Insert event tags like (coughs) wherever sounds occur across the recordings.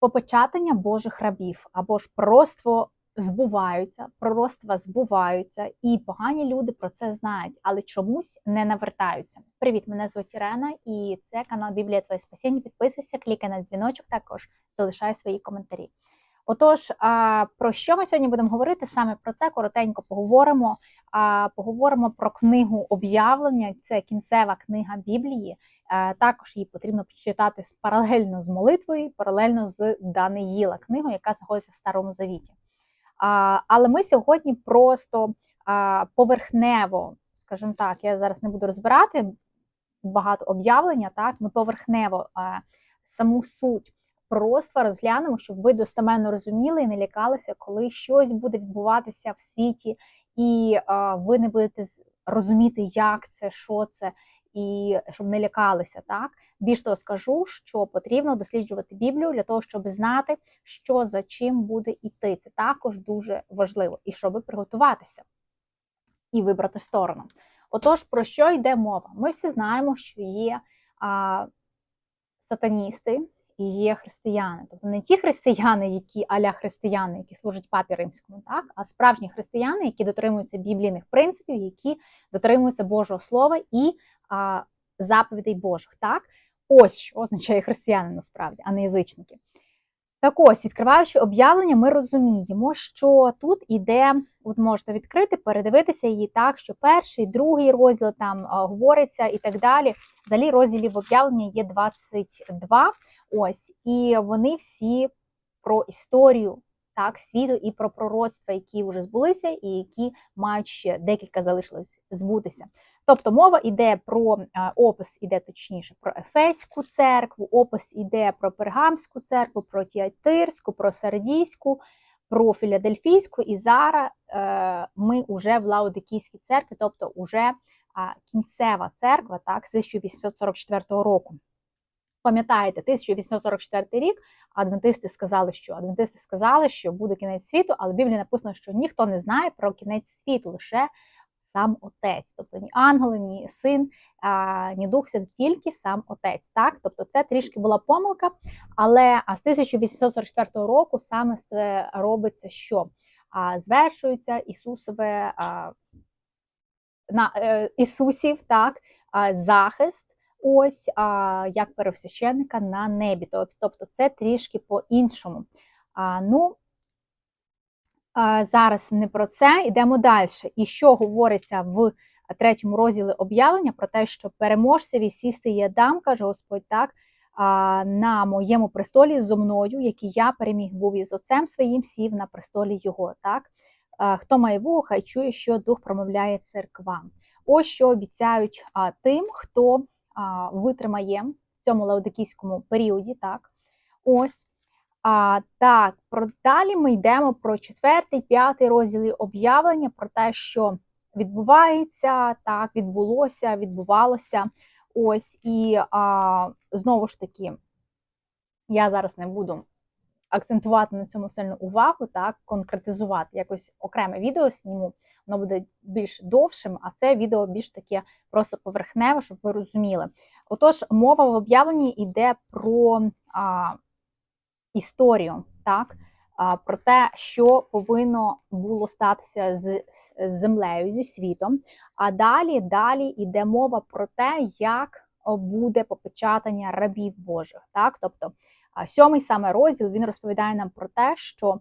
попечатання Божих рабів або ж пророцтво збуваються, пророцтва збуваються, і погані люди про це знають, але чомусь не навертаються. Привіт, мене звуть Ірена, і це канал Біблія Твоє Спасіння. Підписуйся, клікай на дзвіночок, також залишай свої коментарі. Отож, про що ми сьогодні будемо говорити? Саме про це коротенько поговоримо. Поговоримо про книгу об'явлення. Це кінцева книга Біблії. Також її потрібно читати паралельно з молитвою, паралельно з Даниїла, книгою, яка знаходиться в Старому Завіті. Але ми сьогодні просто поверхнево, скажімо так, я зараз не буду розбирати багато об'явлення. Так, ми поверхнево саму суть просто розглянемо, щоб ви достеменно розуміли і не лякалися, коли щось буде відбуватися в світі, і ви не будете розуміти, як це, що це, і щоб не лякалися. Так більш того скажу, що потрібно досліджувати Біблію для того, щоб знати, що за чим буде йти. Це також дуже важливо, і щоб приготуватися і вибрати сторону. Отож, про що йде мова? Ми всі знаємо, що є а, сатаністи і є християни. Тобто не ті християни, які аля християни, які служать папі римському, так, а справжні християни, які дотримуються біблійних принципів, які дотримуються Божого Слова і а, заповідей Божих. Так? Ось що означає християни насправді, а не язичники. Так ось, відкриваючи об'явлення, ми розуміємо, що тут іде, от можете відкрити, передивитися її так, що перший, другий розділ там говориться і так далі. Взагалі розділів об'явлення є 22. Ось, і вони всі про історію так, світу і про пророцтва, які вже збулися, і які мають ще декілька залишилось збутися. Тобто мова йде про опис, іде точніше про Ефеську церкву, опис іде про Пергамську церкву, про Тіатирську, про Сардійську, про Філадельфійську, і зараз е, ми вже в Лаодикійській церкві, тобто вже кінцева церква так, з 1844 року. Пам'ятаєте, 1844 рік адвентисти сказали, що адвентисти сказали, що буде кінець світу, але в Біблії написано, що ніхто не знає про кінець світу, лише сам отець, тобто ні ангели, ні син, а, ні дух святий, тільки сам отець. Так, тобто це трішки була помилка, але з 1844 року саме це робиться, що а, звершується Ісусове а, на е, Ісусів, так, захист. Ось а, як пересвященника на небі. Тобто це трішки по-іншому. А, ну, Зараз не про це, йдемо далі. І що говориться в третьому розділі об'явлення про те, що переможцеві сісти є дам, каже Господь так, на моєму престолі зо мною, який я переміг був із отцем своїм, сів на престолі його. так. Хто має вухо, хай чує, що дух промовляє церквам. Ось що обіцяють тим, хто витримає в цьому лаодикійському періоді. так. Ось а, Так, про далі ми йдемо про четвертий, п'ятий розділи об'явлення про те, що відбувається, так, відбулося, відбувалося. Ось, і а, знову ж таки, я зараз не буду акцентувати на цьому сильну увагу, так, конкретизувати якось окреме відео зніму, воно буде більш довшим, а це відео більш таке просто поверхневе, щоб ви розуміли. Отож, мова в об'явленні йде про. А, історію, так, про те, що повинно було статися з землею, зі світом. А далі далі йде мова про те, як буде попечатання рабів Божих. Так? Тобто сьомий саме розділ він розповідає нам про те, що а,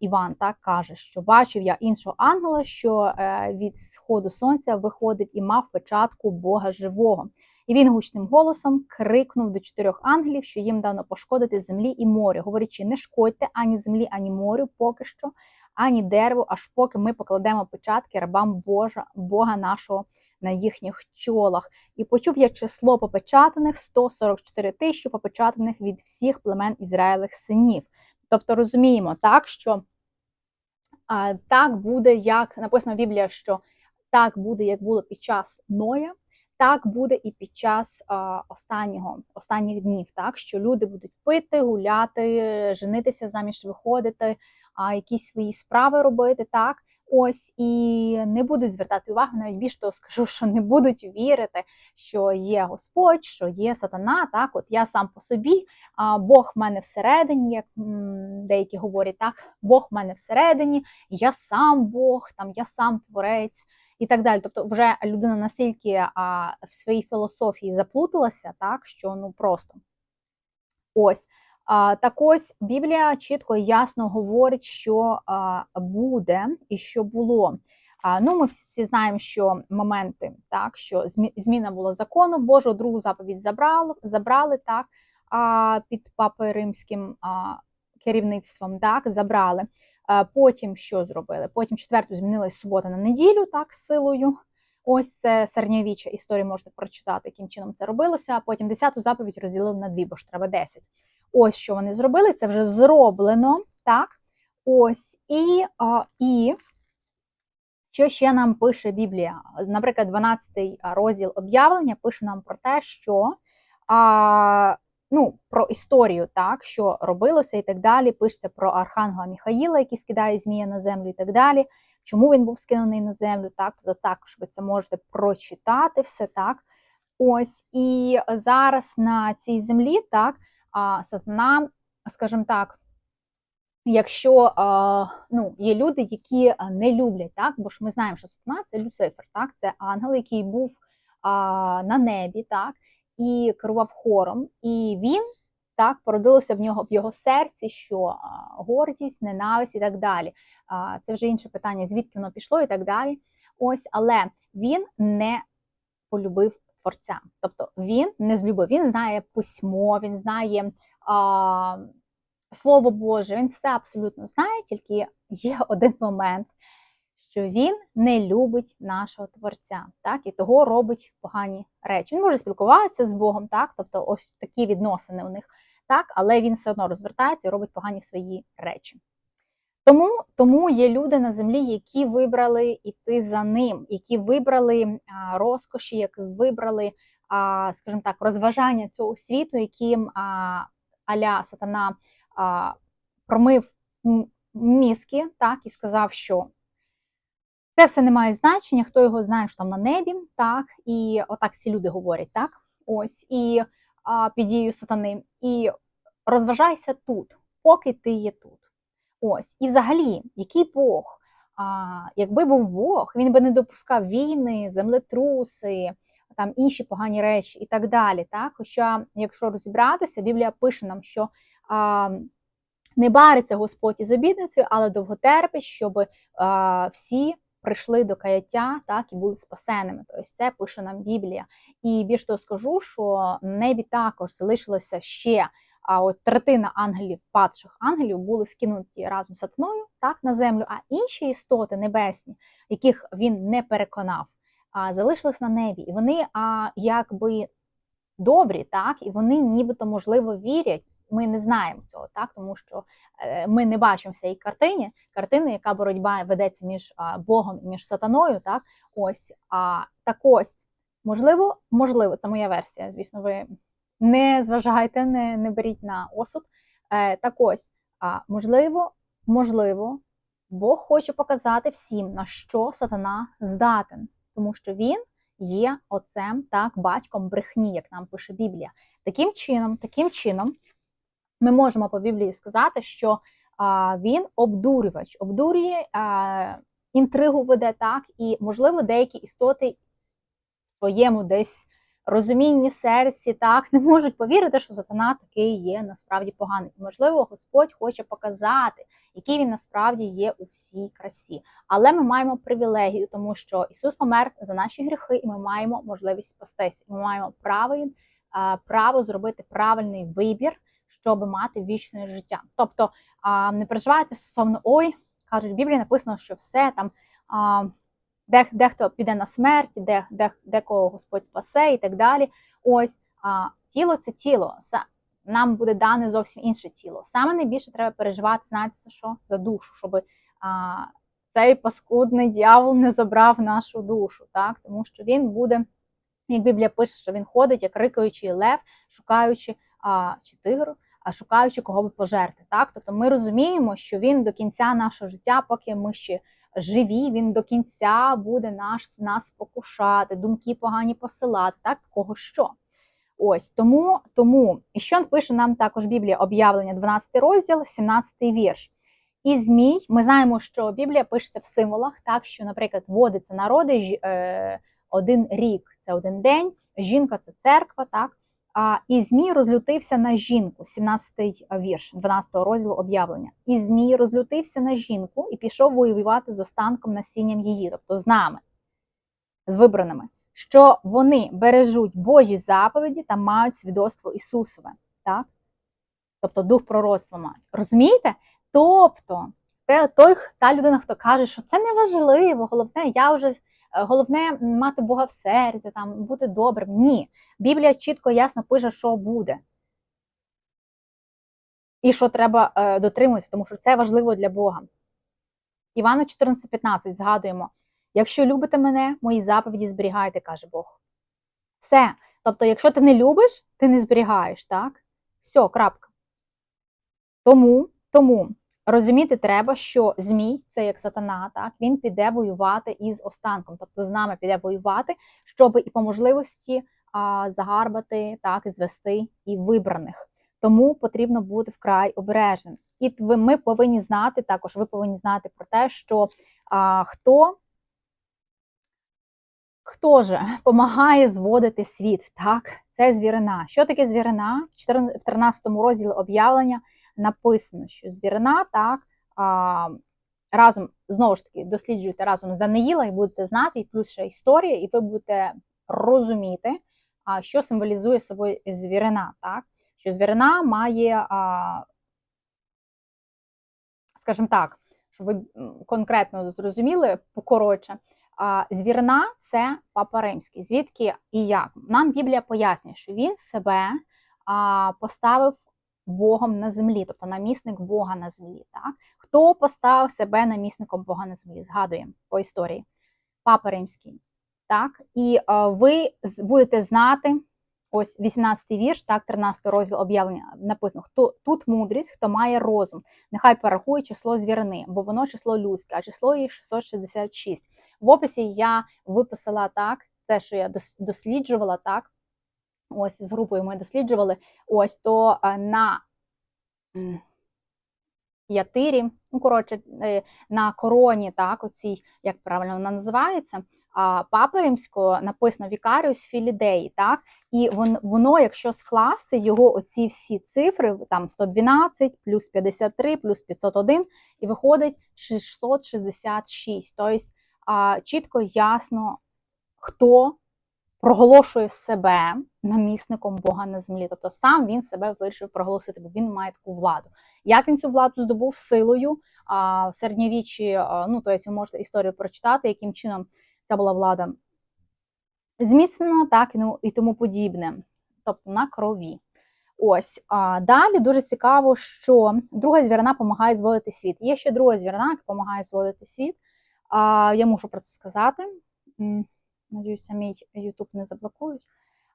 Іван так каже, що бачив я іншого ангела, що е, від сходу сонця виходив і мав печатку Бога живого. І він гучним голосом крикнув до чотирьох ангелів, що їм дано пошкодити землі і морю, говорячи: не шкодьте ані землі, ані морю, поки що, ані дереву, аж поки ми покладемо початки рабам Божа, Бога нашого на їхніх чолах. І почув я число попечатаних 144 тисячі попечатаних від всіх племен Ізраїлих синів. Тобто розуміємо так, що а, так буде, як написано в Біблії, що так буде, як було під час Ноя. Так буде і під час а, останнього останніх днів, так що люди будуть пити, гуляти, женитися заміж виходити, а якісь свої справи робити. Так Ось і не будуть звертати увагу, навіть більш того скажу, що не будуть вірити, що є Господь, що є сатана. Так, от я сам по собі, а Бог в мене всередині, як деякі говорять, так, Бог в мене всередині, я сам Бог, там я сам творець і так далі. Тобто, вже людина настільки а, в своїй філософії заплуталася, так що ну просто ось. Так ось Біблія чітко і ясно говорить, що буде і що було. Ну, ми всі знаємо, що моменти, так, що зміна була закону Божого, другу заповідь забрали, забрали так, під папою римським керівництвом, так, забрали. Потім що зробили? Потім четверту змінили з суботи на неділю, так, силою. Ось це середньовіччя історії можете прочитати, яким чином це робилося. А потім десяту заповідь розділили на дві, бо ж треба 10. Ось що вони зробили, це вже зроблено, так? Ось і, а, і що ще нам пише Біблія? Наприклад, 12 розділ об'явлення пише нам про те, що а, ну, про історію, так, що робилося і так далі. Пишеться про Архангела Міхаїла, який скидає змія на землю і так далі. Чому він був скинений на землю? Так, тобто також ви це можете прочитати все так. Ось і зараз на цій землі, так, а, сатана, скажімо так, якщо ну, є люди, які не люблять, так, бо ж ми знаємо, що сатана це Люцифер, так, це ангел, який був на небі, так, і керував хором, і він так породилося в нього в його серці, що гордість, ненависть і так далі. Це вже інше питання, звідки воно пішло і так далі. Ось, але він не полюбив творця. Тобто він не злюбив, він знає письмо, він знає а, Слово Боже, він все абсолютно знає, тільки є (laughs) один момент, що він не любить нашого творця, так, і того робить погані речі. Він може спілкуватися з Богом, так, тобто ось такі відносини у них, так, але він все одно розвертається і робить погані свої речі. Тому тому є люди на землі, які вибрали йти за ним, які вибрали розкоші, які вибрали, скажімо так, розважання цього світу, яким а, аля сатана промив мізки, так, і сказав, що це все не має значення, хто його знає, що там на небі, так, і отак всі люди говорять, так, ось, і а, під дією сатани, і розважайся тут, поки ти є тут. Ось, і взагалі, який Бог? А, Якби був Бог, він би не допускав війни, землетруси, там інші погані речі і так далі. Так? Хоча, якщо розібратися, Біблія пише нам, що а, не бариться Господь із обідницею, але довготерпить, щоб а, всі прийшли до каяття так, і були спасеними. Тобто це пише нам Біблія. І більш того скажу, що на небі також залишилося ще а от третина ангелів, падших ангелів, були скинуті разом з сатаною так, на землю, а інші істоти небесні, яких він не переконав, а, залишились на небі. І вони а, якби добрі, так, і вони нібито, можливо, вірять. Ми не знаємо цього, так, тому що е, ми не бачимо цієї картині, картини, яка боротьба ведеться між Богом і між сатаною. Так, ось, а, так ось, можливо, можливо, це моя версія. Звісно, ви не зважайте, не не беріть на осуд. Е, Так ось, а, можливо, можливо, Бог хоче показати всім, на що сатана здатен, тому що він є отцем, так, батьком брехні, як нам пише Біблія. Таким чином, таким чином, ми можемо по Біблії сказати, що а, він обдурювач, обдурює, а, інтригу веде так, і, можливо, деякі істоти своєму десь розумінні серці так не можуть повірити, що сатана такий є насправді поганий. Можливо, Господь хоче показати, який він насправді є у всій красі. Але ми маємо привілегію, тому що Ісус помер за наші гріхи, і ми маємо можливість спастися. Ми маємо право, право зробити правильний вибір, щоб мати вічне життя. Тобто не переживайте стосовно ой, кажуть, в Біблії написано, що все там. Де, Дехто піде на смерть, де, де, декого Господь спасе і так далі. Ось а, тіло це тіло. Нам буде дане зовсім інше тіло. Саме найбільше треба переживати, знаєте, що за душу, щоб а, цей паскудний дьявол не забрав нашу душу, так? тому що він буде, як Біблія пише, що він ходить, як рикаючий лев, шукаючи а, чи тигр, а шукаючи кого би пожерти. Так? Тобто ми розуміємо, що він до кінця нашого життя, поки ми ще живі, він до кінця буде наш, нас покушати, думки погані посилати, так, в кого що. Ось тому, тому, і що пише нам також Біблія об'явлення, 12 розділ, 17 вірш. І змій, ми знаємо, що Біблія пишеться в символах, так що, наприклад, вводиться народи жі- е, один рік це один день, жінка це церква, так. І Змій розлютився на жінку, 17 вірш, 12 розділу об'явлення. І Змій розлютився на жінку і пішов воювати з останком насінням її, тобто з нами, з вибраними, що вони бережуть Божі заповіді та мають свідоцтво Ісусове. Так? Тобто дух пророцтва мають. Розумієте? Тобто, те, той, та людина, хто каже, що це не важливо, головне, я вже е, головне мати Бога в серці, там, бути добрим. Ні. Біблія чітко ясно пише, що буде. І що треба е, дотримуватися, тому що це важливо для Бога. Івана 14,15 згадуємо: якщо любите мене, мої заповіді зберігайте, каже Бог. Все. Тобто, якщо ти не любиш, ти не зберігаєш, так? Все, крапка. Тому, тому розуміти треба, що Змій, це як сатана, так, він піде воювати із останком, тобто з нами піде воювати, щоб і по можливості а, загарбати, так, і звести і вибраних. Тому потрібно бути вкрай обережним. І ми повинні знати також, ви повинні знати про те, що а, хто. Хто же допомагає зводити світ? Так, це звірина. Що таке звірина? В 14 в 13 розділі об'явлення написано, що звірина так а, разом знову ж таки досліджуєте разом з Даниїла і будете знати, і плюс ще історія, і ви будете розуміти, а, що символізує собою звірина. Так? Що звірина має, а, скажімо так, щоб ви конкретно зрозуміли покоротше. А, Звірина це папа римський. Звідки і як? Нам Біблія пояснює, що він себе поставив Богом на землі, тобто намісник Бога на землі. Так? Хто поставив себе намісником Бога на землі? Згадуємо по історії. Папа Римський. Так? І а, ви будете знати. Ось 18 вірш, так, 13 розділ об'явлення написано: хто тут мудрість, хто має розум, нехай порахує число звірини, бо воно число людське, а число її 666. В описі я виписала так, те, що я досліджувала, так. Ось з групою ми досліджували. Ось то е, на ятирі, ну коротше, е, на короні, так, оцій, як правильно вона називається. Папи римського написано Вікаріус Філідеї, так, і воно, якщо скласти його оці всі цифри, там 112, плюс 53, плюс 501, і виходить 666. Тобто чітко ясно, хто проголошує себе намісником Бога на землі. Тобто сам він себе вирішив проголосити, бо він має таку владу. Як він цю владу здобув силою а, в середньовіччі, ну тобто ви можете історію прочитати, яким чином ця була влада зміцнена, так ну, і тому подібне, тобто на крові. Ось а далі дуже цікаво, що друга звірина допомагає зводити світ. Є ще друга звірина, яка допомагає зводити світ. А, Я мушу про це сказати. Надіюся, мій YouTube не заблокують.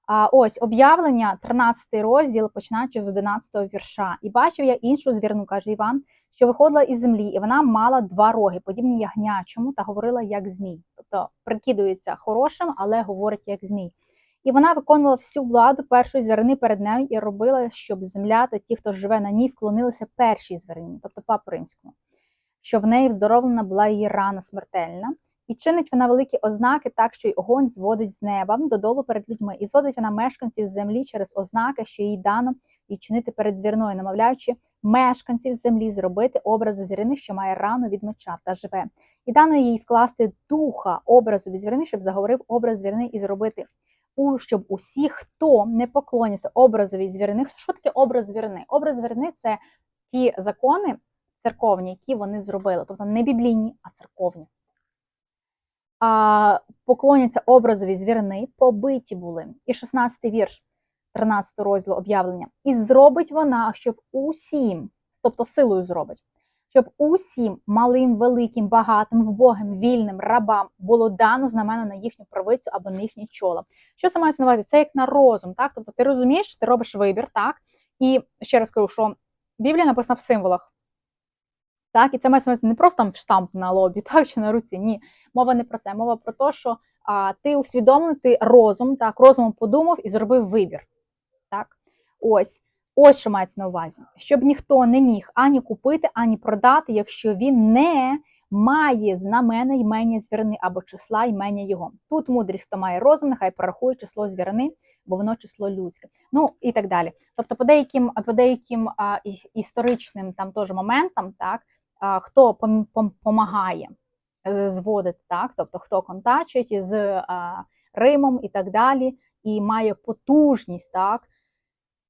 А, Ось об'явлення, 13 розділ, починаючи з 11 вірша. І бачив я іншу звірину, каже Іван, що виходила із землі, і вона мала два роги, подібні ягнячому, та говорила як змій. Тобто прикидується хорошим, але говорить як змій. І вона виконувала всю владу першої звірини перед нею і робила, щоб земля та ті, хто живе на ній, вклонилися першій звірині, тобто папу римському, що в неї вздоровлена була її рана смертельна. І чинить вона великі ознаки, так що й огонь зводить з неба додолу перед людьми, і зводить вона мешканців землі через ознаки, що їй дано і чинити перед звірною, намовляючи мешканців землі зробити образ звірини, що має рану від меча та живе. І дано їй вкласти духа образу від звірини, щоб заговорив образ звірини і зробити у щоб усі, хто не поклоняться образові звірини. Що таке образ звірини? Образ звірини це ті закони церковні, які вони зробили, тобто не біблійні, а церковні. Поклоняться образові звірини, побиті були. І 16-й вірш 13 розділу об'явлення. І зробить вона, щоб усім, тобто силою зробить, щоб усім малим, великим, багатим, вбогим, вільним рабам було дано знамено на їхню правицю або на їхнє чоло. Що це мається на увазі? Це як на розум, так? Тобто ти розумієш, ти робиш вибір, так? І ще раз кажу, що Біблія написана в символах. Так, і це має не просто там штамп на лобі, (laughs) так чи на руці. Ні, мова не про це. Мова про те, що а, ти усвідомлений, ти розум, так, розумом подумав і зробив вибір. Так, ось. Ось що мається на увазі, щоб ніхто не міг ані купити, ані продати, якщо він не має знамена ймення звірини або числа ймення його. Тут мудрість, хто має розум, нехай порахує число звірини, бо воно число людське. Ну і так далі. Тобто, по деяким по деяким а, історичним там теж моментам, так хто допомагає зводити, так, тобто хто контачить з а, Римом і так далі, і має потужність, так.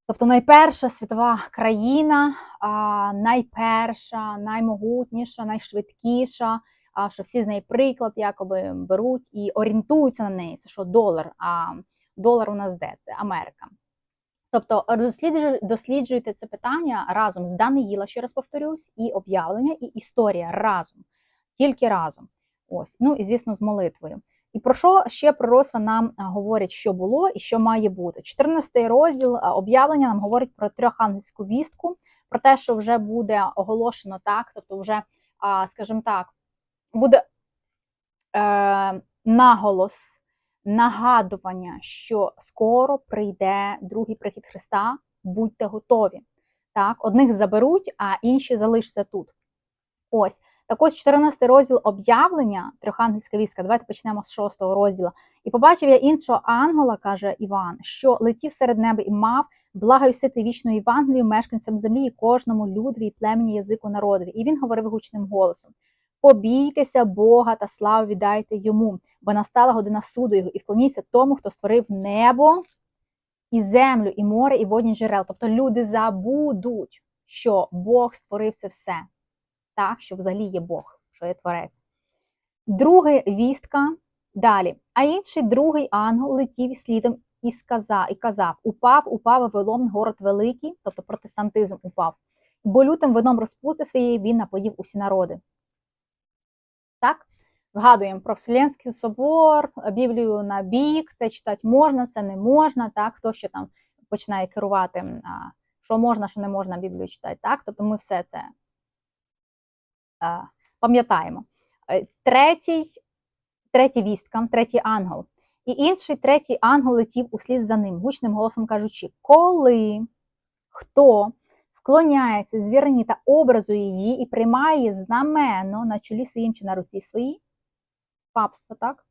Тобто найперша світова країна, найперша, наймогутніша, найшвидкіша, що всі з неї приклад якоби беруть і орієнтуються на неї. Це що долар, а долар у нас де? Це Америка. Тобто досліджуйте це питання разом з Даниїла, ще раз повторюсь, і об'явлення, і історія разом, тільки разом. Ось, ну і звісно, з молитвою. І про що ще пророцтва нам говорять, що було і що має бути? 14 розділ об'явлення нам говорить про трьохангельську вістку, про те, що вже буде оголошено так, тобто, вже, скажімо так, буде е, наголос, нагадування, що скоро прийде другий прихід Христа, будьте готові. Так, Одних заберуть, а інші залишаться тут. Ось. Так ось 14 розділ об'явлення трьохангельська вістка. Давайте почнемо з 6 розділу. І побачив я іншого ангела, каже Іван, що летів серед неба і мав благовістити вічну Євангелію мешканцям землі і кожному людові і племені язику народові. І він говорив гучним голосом: Побійтеся Бога та славу віддайте йому, бо настала година суду його, і вклоніться тому, хто створив небо і землю, і море, і водні джерел. Тобто люди забудуть, що Бог створив це все так, що взагалі є Бог, що є Творець. Друге вістка далі. А інший другий ангел летів слідом і сказав, і казав: Упав, упав Вавилон, город великий, тобто протестантизм упав, бо лютим вином розпусти своєї він напоїв усі народи. Так? Згадуємо про Вселенський собор, Біблію на бік, це читати можна, це не можна, так, хто ще там починає керувати, що можна, що не можна Біблію читати. так, Тобто ми все це пам'ятаємо. Е, третій, вістка, третій ангел. І інший третій ангел летів услід за ним, гучним голосом кажучи, коли хто вклоняється звірині та образу її і приймає знамено на чолі своїм чи на руці своїй, папство, так?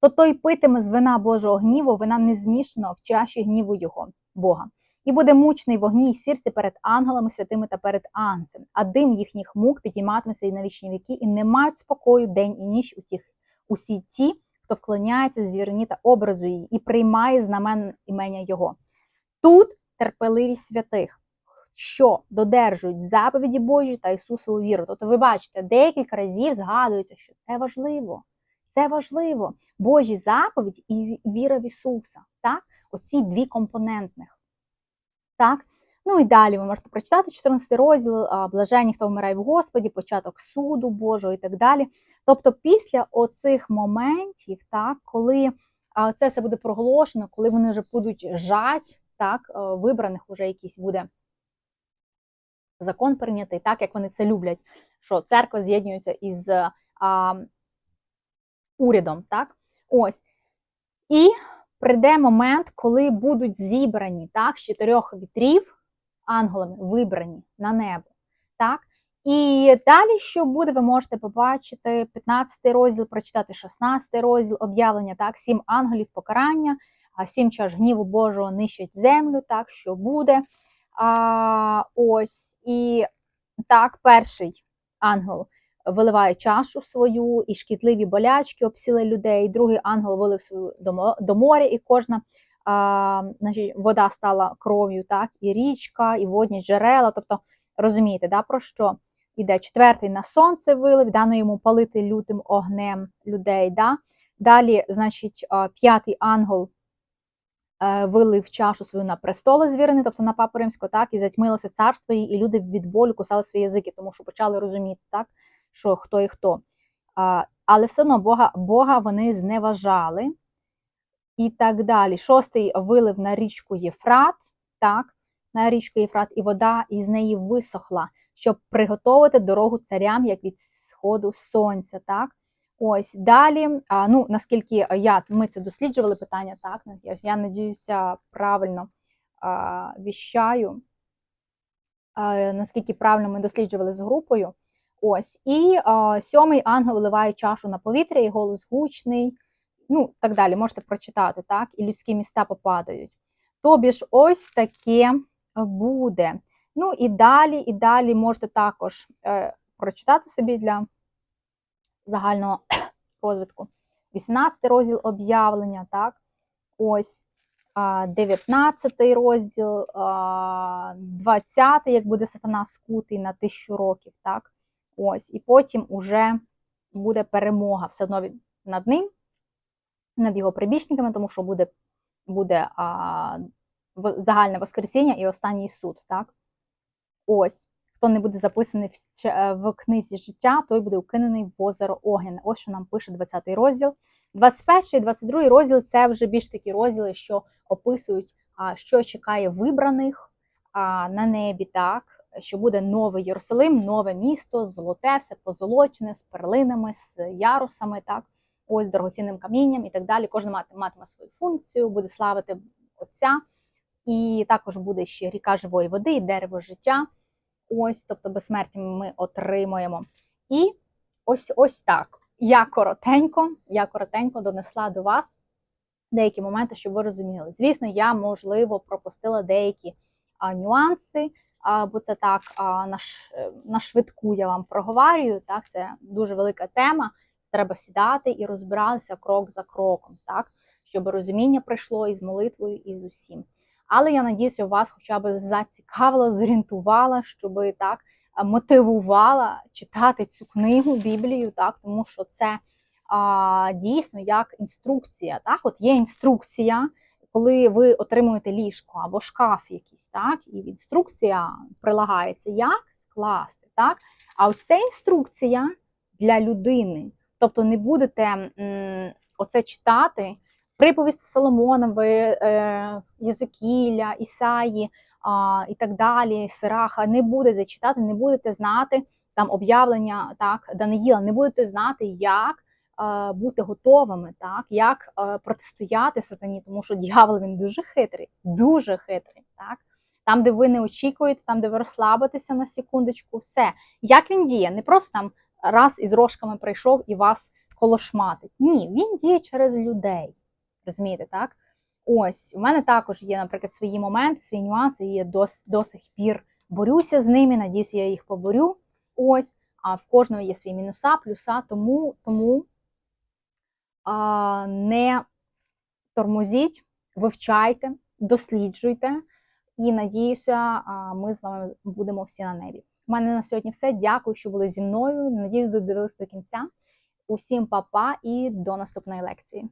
То той питиме з вина Божого гніву, вина не змішана в чаші гніву його, Бога і буде мучний вогні й сірці перед ангелами святими та перед анцем, а дим їхніх мук підійматиметься і на вічні віки, і не мають спокою день і ніч у тих усі ті, хто вклоняється звірні та образу її і приймає знамен імення Його. Тут терпеливість святих, що додержують заповіді Божі та Ісусову віру. Тобто, ви бачите, декілька разів згадується, що це важливо. Це важливо. Божі заповіді і віра в Ісуса. Так? Оці дві компонентних. Так? Ну і далі ви можете прочитати 14 розділ, блажені, хто вмирає в Господі, початок суду Божого і так далі. Тобто, після оцих моментів, так, коли це все буде проголошено, коли вони вже будуть жать, так, вибраних вже якийсь буде закон прийнятий, так як вони це люблять, що церква з'єднується із а, урядом. так, ось. І прийде момент, коли будуть зібрані так, з чотирьох вітрів ангелами вибрані на небо. так. І далі, що буде, ви можете побачити 15 розділ, прочитати 16 розділ об'явлення, так, сім ангелів покарання, сім чаш гніву Божого нищать землю, так, що буде. А, Ось, і так, перший ангел виливає чашу свою, і шкідливі болячки обсіли людей. Другий ангел вилив свою до моря, і кожна а, значить, вода стала кров'ю, так, і річка, і водні джерела. Тобто, розумієте, да, про що йде? Четвертий на сонце вилив, дано йому палити лютим огнем людей. Да? Далі, значить, п'ятий ангел. Е, вилив чашу свою на престоли звірений, тобто на папу римського, так, і затьмилося царство її, і люди від болю кусали свої язики, тому що почали розуміти, так, що хто і хто. А, Але все одно Бога Бога вони зневажали і так далі. Шостий вилив на річку Єфрат, так, на річку Єфрат, і вода із неї висохла, щоб приготувати дорогу царям, як від сходу сонця. Так? Ось далі, ну наскільки я ми це досліджували питання, так я, я надіюся, правильно а, віщаю, а, наскільки правильно ми досліджували з групою. Ось, і а, сьомий ангел виливає чашу на повітря, і голос гучний, ну так далі, можете прочитати, так, і людські міста попадають. Тобі ж ось таке буде. Ну і далі, і далі можете також е, прочитати собі для загального (coughs) розвитку. 18 розділ об'явлення, так? Ось 19 розділ, 20, як буде сатана скутий на тисячу років, так? Ось, і потім уже буде перемога все одно над ним, над його прибічниками, тому що буде буде а, загальне Воскресіння і останній суд. так? Ось хто не буде записаний в, е, в книзі життя, той буде укинений в озеро Огняне. Ось що нам пише 20-й розділ. 21 і 22 розділ це вже більш такі розділи, що описують, що чекає вибраних на небі, так, що буде новий Єрусалим, нове місто, золоте, все позолочене, з перлинами, з ярусами, так, ось дорогоцінним камінням і так далі. Кожен матиме свою функцію, буде славити Отця. І також буде ще ріка живої води і дерево життя. Ось, тобто безсмертя ми отримуємо. І ось ось так. Я коротенько, я коротенько донесла до вас деякі моменти, щоб ви розуміли. Звісно, я, можливо, пропустила деякі а, нюанси, а, бо це так а, на, е, на швидку я вам проговорюю. Так, Це дуже велика тема. Треба сідати і розбиратися крок за кроком, так, щоб розуміння прийшло із молитвою, і з усім. Але я надіюся, вас хоча б зацікавила, зорієнтувала, щоб так мотивувала читати цю книгу Біблію, так, тому що це а, дійсно як інструкція. Так, от є інструкція, коли ви отримуєте ліжко або шкаф якийсь, так, і інструкція прилагається, як скласти. так. А ось ця інструкція для людини. Тобто не будете м, оце читати приповісті Соломонової, е, Єзекіля, Ісаї і так далі, Сираха, не будете читати, не будете знати там об'явлення так, Даниїла, не будете знати, як е, бути готовими, так, як е, протистояти сатані, тому що дьявол він дуже хитрий, дуже хитрий. так. Там, де ви не очікуєте, там, де ви розслабитеся на секундочку, все. Як він діє? Не просто там раз із рожками прийшов і вас колошматить. Ні, він діє через людей. Розумієте, так? Ось, у мене також є, наприклад, свої моменти, свої нюанси, і я до, до сих пір борюся з ними. Надіюся, я їх поборю. Ось, а в кожного є свої мінуса, плюса, тому тому а, не тормозіть, вивчайте, досліджуйте. І надіюся, ми з вами будемо всі на небі. У мене на сьогодні все. Дякую, що були зі мною. Надіюсь, додивились до кінця. Усім па-па і до наступної лекції.